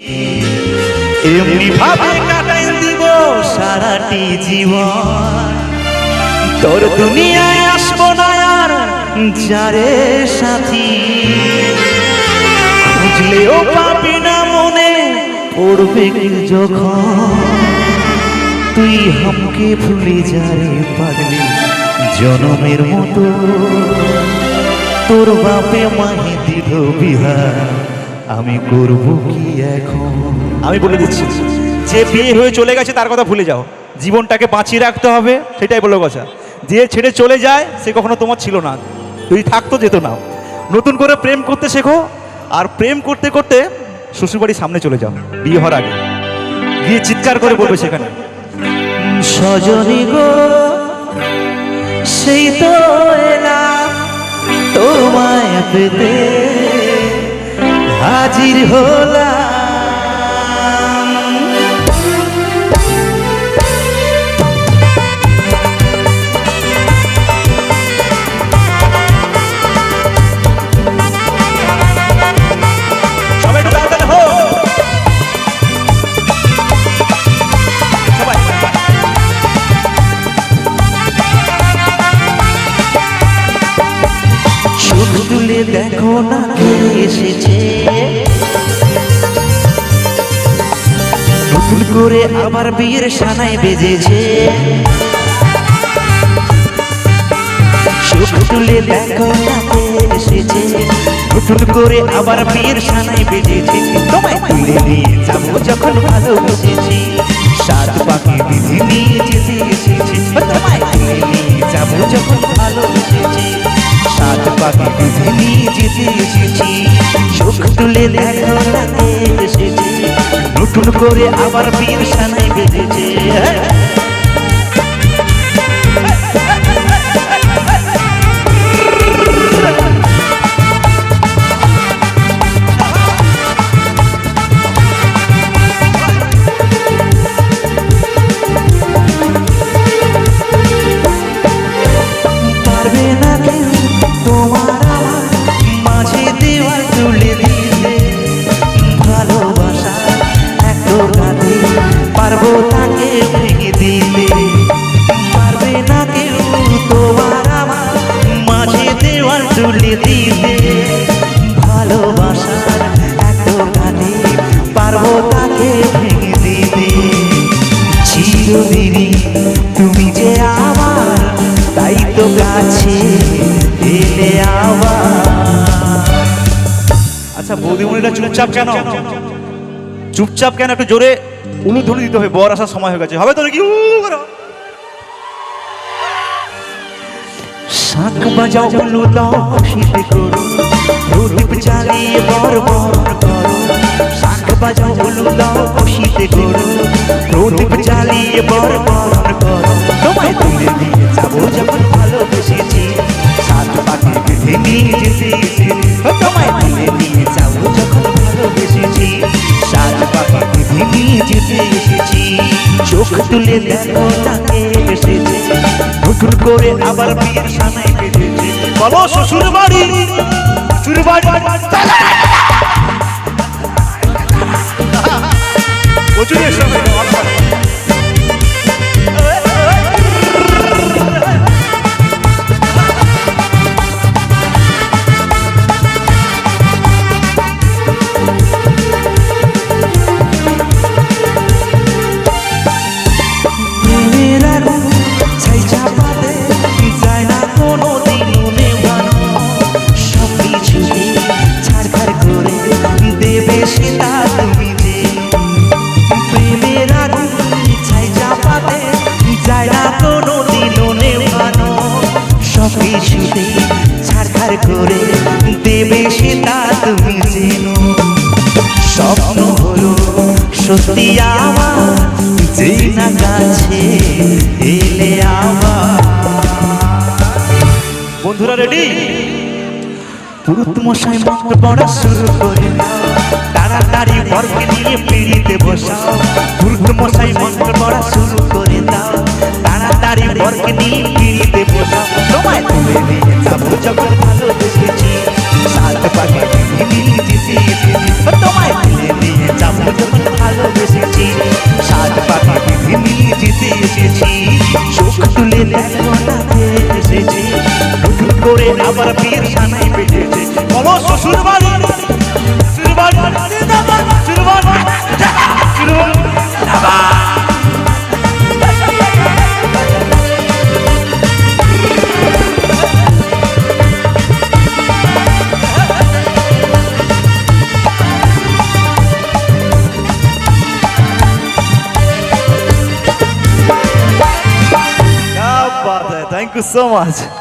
এমনি ভাবে কাটাই দিব সারাটি জীবন। তোর দুনিয়ায় আসব না আর যারে সাথী। খুঁজলেও পাবি না মনে, পড়বে যখন। তুই হামকে ভুলে যারে পাগলি জনমের মতো। তোর বাপে মাহি দিল বিহার। আমি করব কি এখন? আমি বলে দিচ্ছি, যে বিয়ে হয়ে চলে গেছে তার কথা ভুলে যাও। জীবনটাকে বাঁচিয়ে রাখতে হবে, সেটাই বলো কথা। যে ছেড়ে চলে যায়, সে কখনো তোমার ছিল না। যদি থাকতো, যেত না। নতুন করে প্রেম করতে শেখো, আর প্রেম করতে করতে শ্বশুরবাড়ির সামনে চলে যাও, বিয়ে হওয়ার আগে। গিয়ে চিৎকার করে বলবে সেখানে সজনী গো, সেই তো তোমায় পেতে। হাজির হলাম। তুলে দেখো না কে এসেছে। নতুন করে আবার বিয়ের সানায় বেজেছে। তুলে এসেছে। করে আবার বিয়ের সানায় বেজেছে। তোমায় তুলে নিয়ে যাব যখন ভালোবেসেছি। সাত পাখি বিধি নিয়ে যেতে এসেছি। তোমায় তুলে নিয়ে যখন সাত পাখি বিধি নিয়ে যেতে এসেছি। চোখ তুলে দেখো না করে আবার বীর সানাই বেজেছে তুমি যে আমার তাই তো কাছে এলে আবার। আচ্ছা বৌদিমণিরা চুপচাপ কেন? চুপচাপ কেন? একটু জোরে উলুধ্বনি দিতে হবে বর আসার সময় হয়ে গেছে। হবে তো করো। শাঁখ বাজাও উলু দাও শীতে করো যেতে এসেছি চোখ তুলে দেখো তাকে এসেছে। নতুন করে আবার বিয়ের সানাই বেঁধেছে। বলো শ্বশুর বাড়ি শ্বশুর বাড়ি প্রচুর ছাড়খাড় করে দেবে সেটা তুমি জেনো স্বপ্ন হলো সত্যি আমার, যেই না কাছে এলে আবার বন্ধুরা রেডি? পুরুত মশাই মন্ত্র পড়া শুরু করে তাড়াতাড়ি বরকে নিয়ে পিড়িতে বসাও। পুরুত মশাই মন্ত্র একলা এসেছি নতুন করে আবার বিয়ের সানাই বেঁধেছে। বলো শ্বশুর বাড়ি শ্বশুর বাড়ি you so much.